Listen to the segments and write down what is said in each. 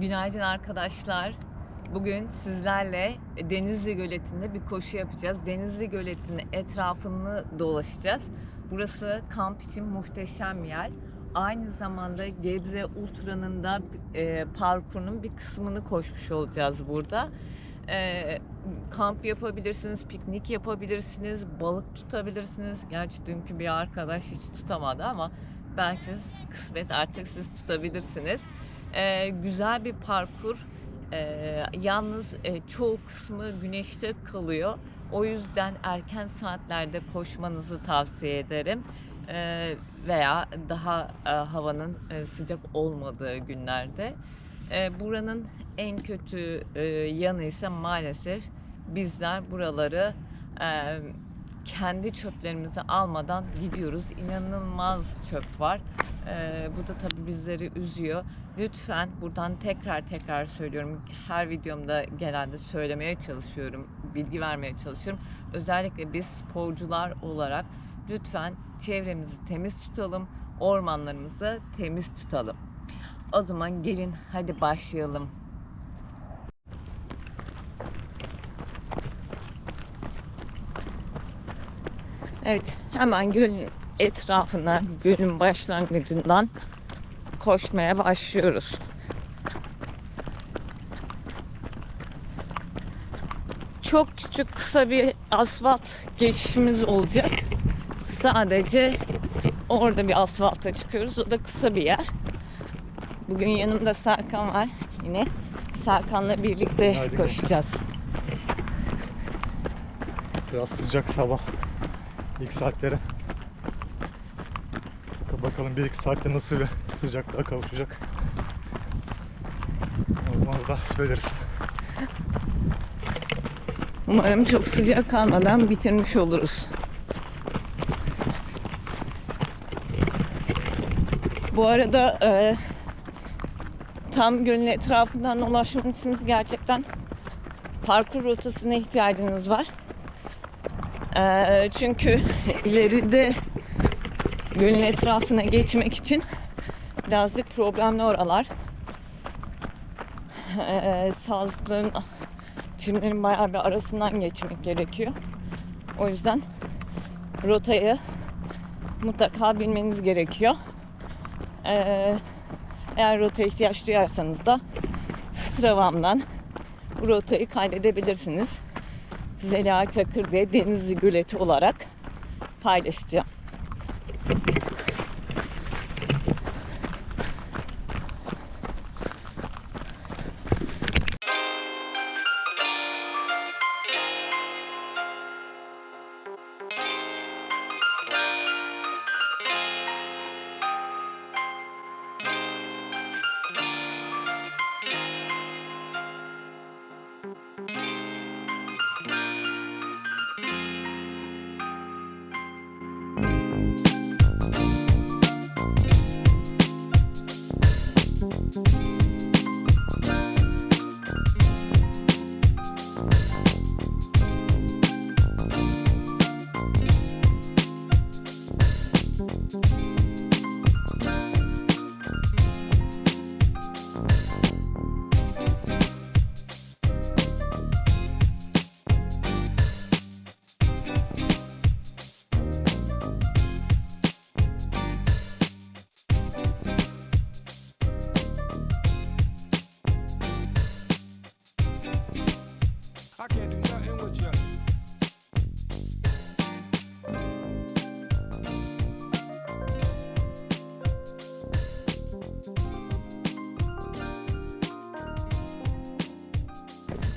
Günaydın arkadaşlar. Bugün sizlerle Denizli Göleti'nde bir koşu yapacağız. Denizli Göleti'nin etrafını dolaşacağız. Burası kamp için muhteşem yer. Aynı zamanda Gebze Ultra'nın da e, parkurunun bir kısmını koşmuş olacağız burada. E, kamp yapabilirsiniz, piknik yapabilirsiniz, balık tutabilirsiniz. Gerçi dünkü bir arkadaş hiç tutamadı ama belki kısmet artık siz tutabilirsiniz. E, güzel bir parkur. E, yalnız e, çoğu kısmı güneşte kalıyor. O yüzden erken saatlerde koşmanızı tavsiye ederim. E, veya daha e, havanın e, sıcak olmadığı günlerde. E, buranın en kötü e, yanı ise maalesef bizler buraları e, kendi çöplerimizi almadan gidiyoruz. İnanılmaz çöp var. E, bu da tabii bizleri üzüyor. Lütfen buradan tekrar tekrar söylüyorum. Her videomda genelde söylemeye çalışıyorum, bilgi vermeye çalışıyorum. Özellikle biz sporcular olarak lütfen çevremizi temiz tutalım, ormanlarımızı temiz tutalım. O zaman gelin hadi başlayalım. Evet, hemen gölün etrafına, gölün başlangıcından koşmaya başlıyoruz. Çok küçük kısa bir asfalt geçişimiz olacak. Sadece orada bir asfalta çıkıyoruz. O da kısa bir yer. Bugün yanımda Serkan var yine. Serkan'la birlikte Haydi koşacağız. Biraz sıcak sabah ilk saatlere. Bak- Bakalım bir iki saatte nasıl bir sıcaklığa kavuşacak. Olmaz da söyleriz. Umarım çok sıcak kalmadan bitirmiş oluruz. Bu arada e, tam gölün etrafından dolaşmanız için gerçekten parkur rotasına ihtiyacınız var. E, çünkü ileride gölün etrafına geçmek için birazcık problemli oralar. E, sazlıkların çimlerin bayağı bir arasından geçmek gerekiyor. O yüzden rotayı mutlaka bilmeniz gerekiyor. Ee, eğer rotaya ihtiyaç duyarsanız da Strava'mdan bu rotayı kaydedebilirsiniz. Zeliha Çakır ve Denizli Göleti olarak paylaşacağım.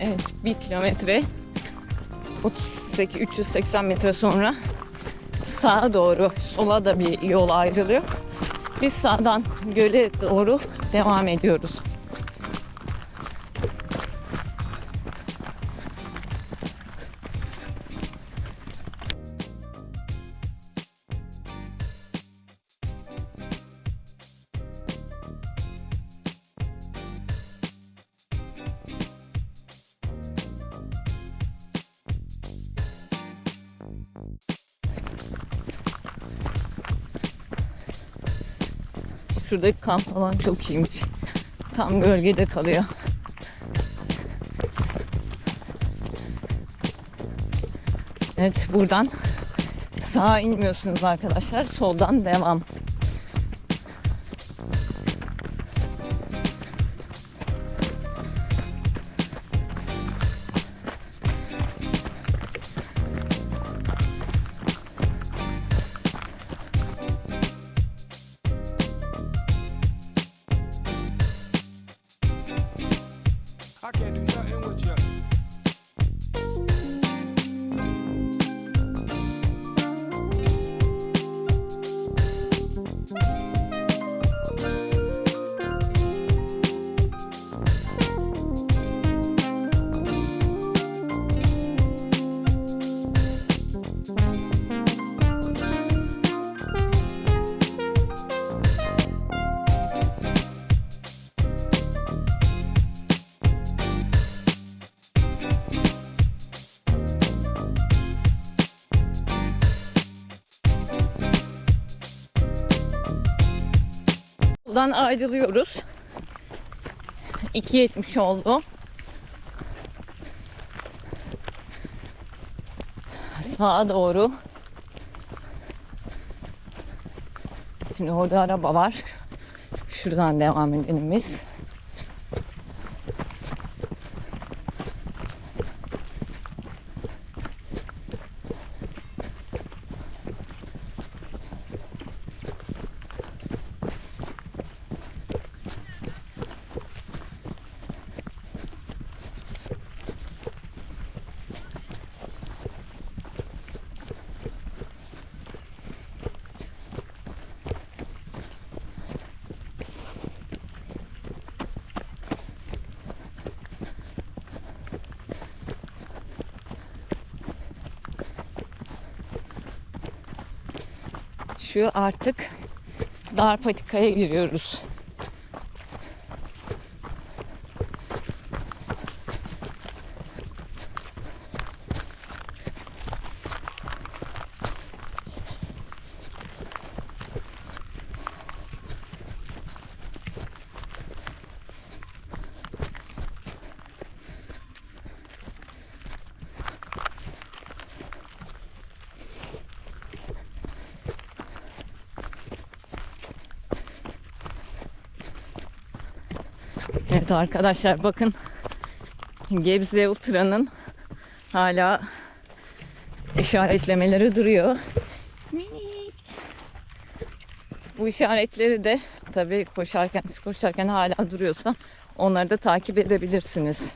Evet, bir kilometre 38 380 metre sonra sağa doğru sola da bir yol ayrılıyor. Biz sağdan göle doğru devam ediyoruz. Şuradaki kamp alan çok iyiymiş. Tam gölgede kalıyor. Evet buradan sağa inmiyorsunuz arkadaşlar. Soldan devam. I can't do nothing with you. Buradan ayrılıyoruz. 2.70 oldu. Sağa doğru. Şimdi orada araba var. Şuradan devam edelim biz. Şu artık dar patikaya giriyoruz. Evet arkadaşlar bakın Gebze Ultra'nın hala işaretlemeleri duruyor. Minik. Bu işaretleri de tabii koşarken siz koşarken hala duruyorsa onları da takip edebilirsiniz.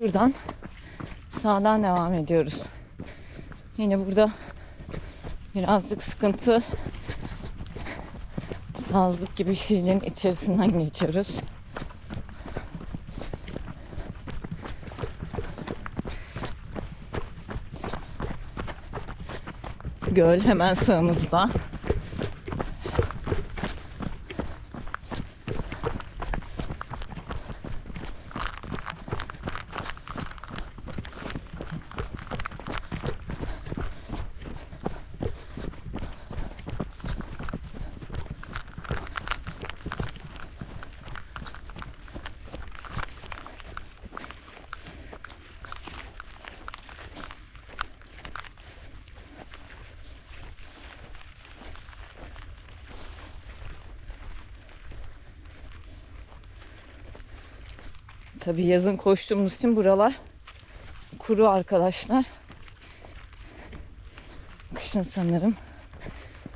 Buradan sağdan devam ediyoruz. Yine burada birazcık sıkıntı sazlık gibi şeylerin içerisinden geçiyoruz. Göl hemen sağımızda. Tabii yazın koştuğumuz için buralar kuru arkadaşlar. Kışın sanırım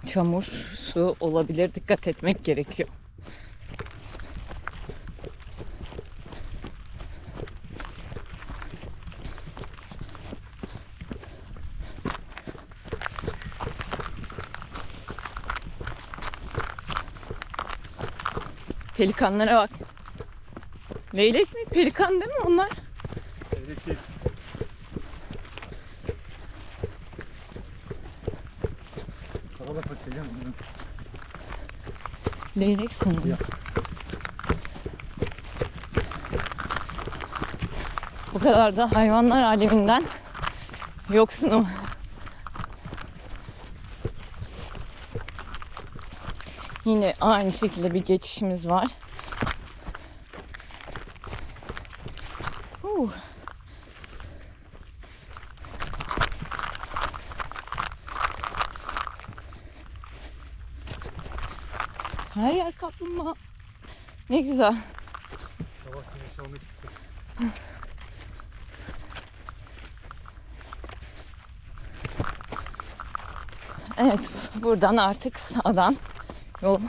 çamur, su olabilir. Dikkat etmek gerekiyor. Pelikanlara bak. Leylek mi? Pelikan değil mi onlar? Elektrik. Kavala patlayacağım. Leylek sanırım. Ya. Bu kadar da hayvanlar aleminden yoksunum. Yine aynı şekilde bir geçişimiz var. Her yer kaplumbağa. Ne güzel. Sabah güneş çıktı. Evet buradan artık sağdan yol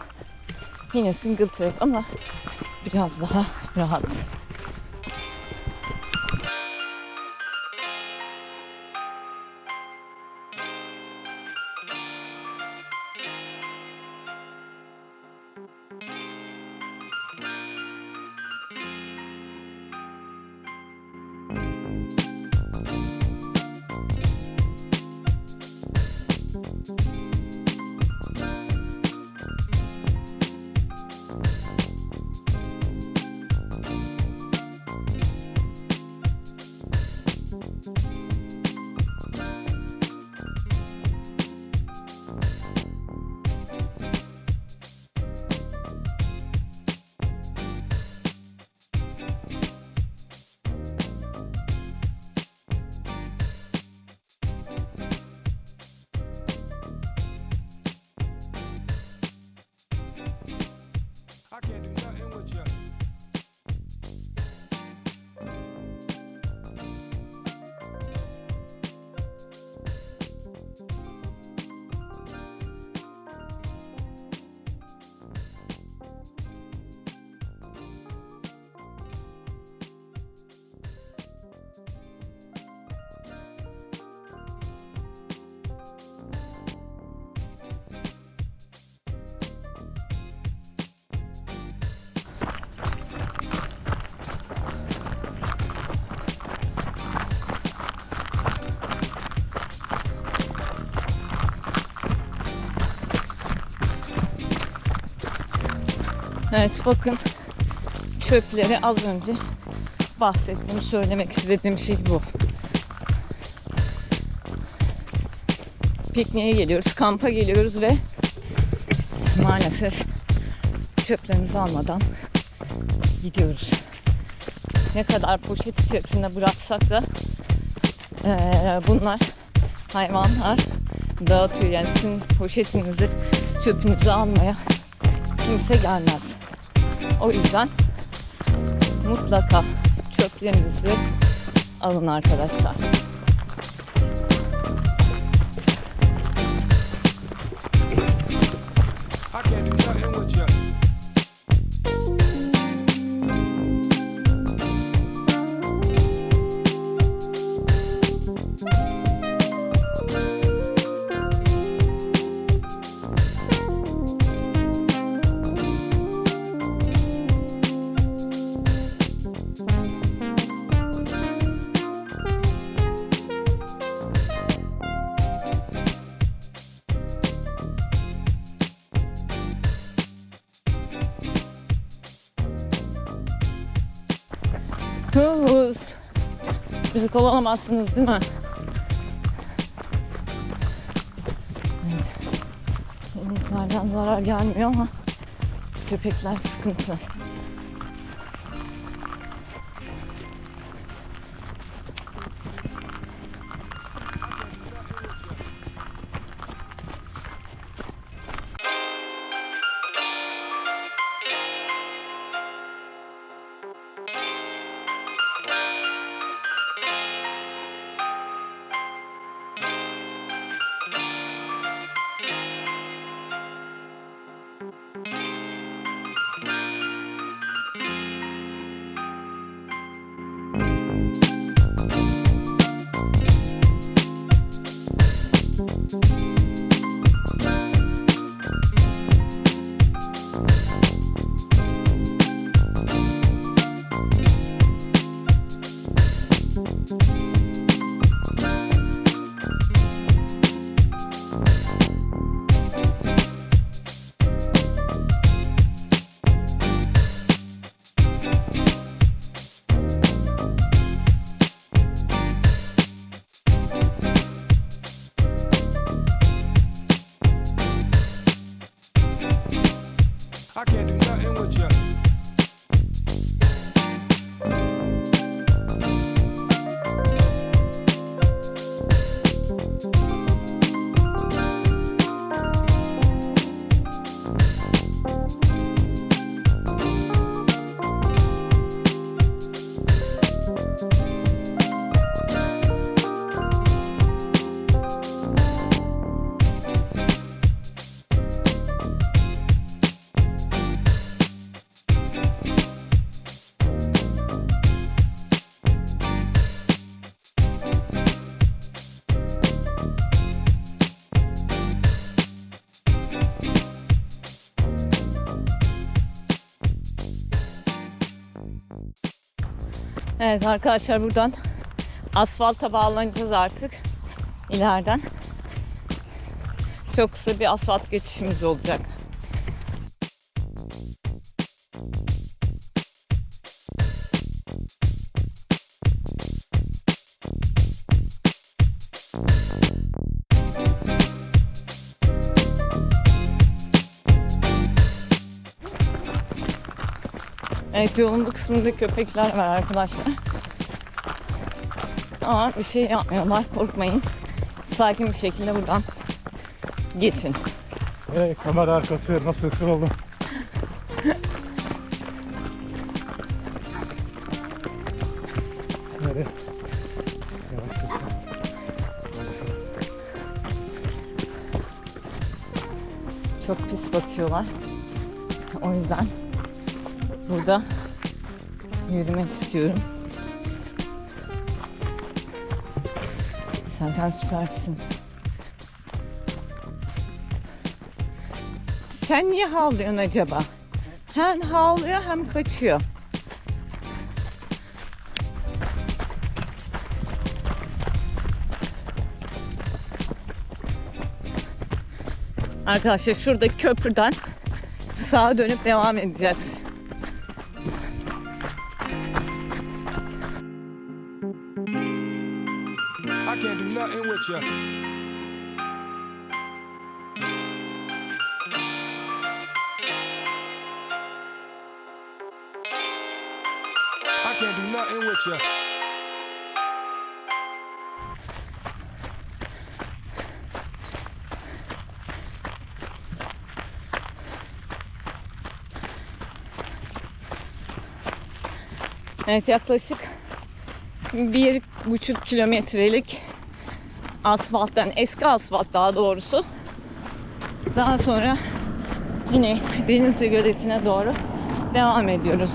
yine single track ama biraz daha rahat. Evet bakın çöpleri az önce bahsettiğim söylemek istediğim şey bu. Pikniğe geliyoruz, kampa geliyoruz ve maalesef çöplerimizi almadan gidiyoruz. Ne kadar poşet içerisinde bıraksak da eee, bunlar hayvanlar dağıtıyor. Yani sizin poşetinizi, çöpünüzü almaya kimse gelmez. O yüzden mutlaka çöplerinizi alın arkadaşlar. I can't do nothing with you. Hız. Bizi kovalamazsınız değil mi? Evet. Balıklardan zarar gelmiyor ama köpekler sıkıntı. Bye. I can't do nothing with you. Evet arkadaşlar buradan asfalta bağlanacağız artık ileriden. Çok kısa bir asfalt geçişimiz olacak. Evet yolun bu kısmında köpekler var arkadaşlar. Ama bir şey yapmıyorlar korkmayın. Sakin bir şekilde buradan geçin. Hey, kamera arkası nasıl ısır oldum. Yürümek istiyorum. Serkan süpersin. Sen niye havlıyorsun acaba? Hem havlıyor hem kaçıyor. Arkadaşlar şuradaki köprüden sağa dönüp devam edeceğiz. You. I can't do nothing with you. Evet yaklaşık bir buçuk kilometrelik asfalttan, eski asfalt daha doğrusu. Daha sonra yine Denizli Göleti'ne doğru devam ediyoruz.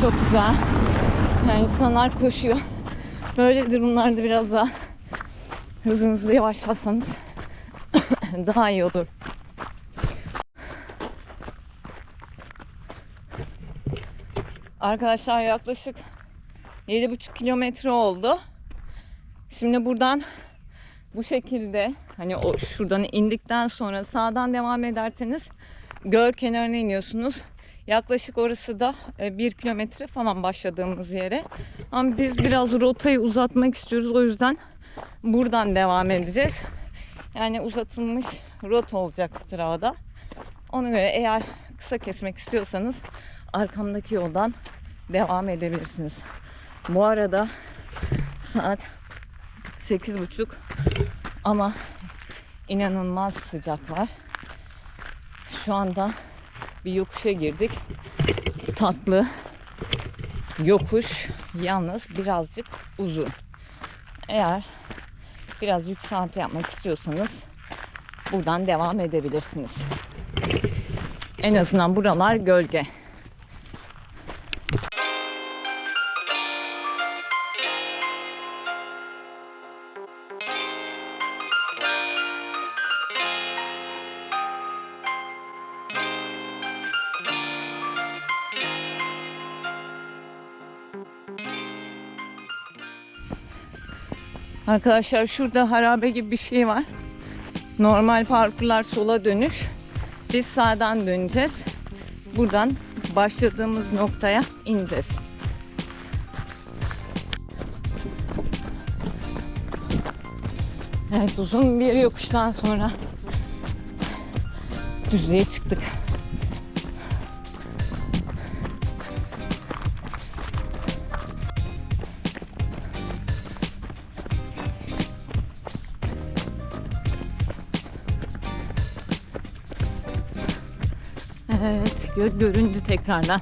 Çok güzel. Yani insanlar koşuyor. Böyle durumlarda biraz daha hızınızı yavaşlatsanız daha iyi olur. Arkadaşlar yaklaşık 7,5 kilometre oldu. Şimdi buradan bu şekilde hani o şuradan indikten sonra sağdan devam ederseniz göl kenarına iniyorsunuz. Yaklaşık orası da 1 kilometre falan başladığımız yere. Ama biz biraz rotayı uzatmak istiyoruz. O yüzden buradan devam edeceğiz. Yani uzatılmış rota olacak sırada. Ona göre eğer kısa kesmek istiyorsanız arkamdaki yoldan devam edebilirsiniz. Bu arada saat 8.30 ama inanılmaz sıcak var. Şu anda bir yokuşa girdik. Tatlı yokuş yalnız birazcık uzun. Eğer biraz yükselti yapmak istiyorsanız buradan devam edebilirsiniz. En azından buralar gölge. Arkadaşlar şurada harabe gibi bir şey var. Normal parkurlar sola dönüş. Biz sağdan döneceğiz. Buradan başladığımız noktaya ineceğiz. Evet uzun bir yokuştan sonra düzlüğe çıktık. Göl göründü tekrardan.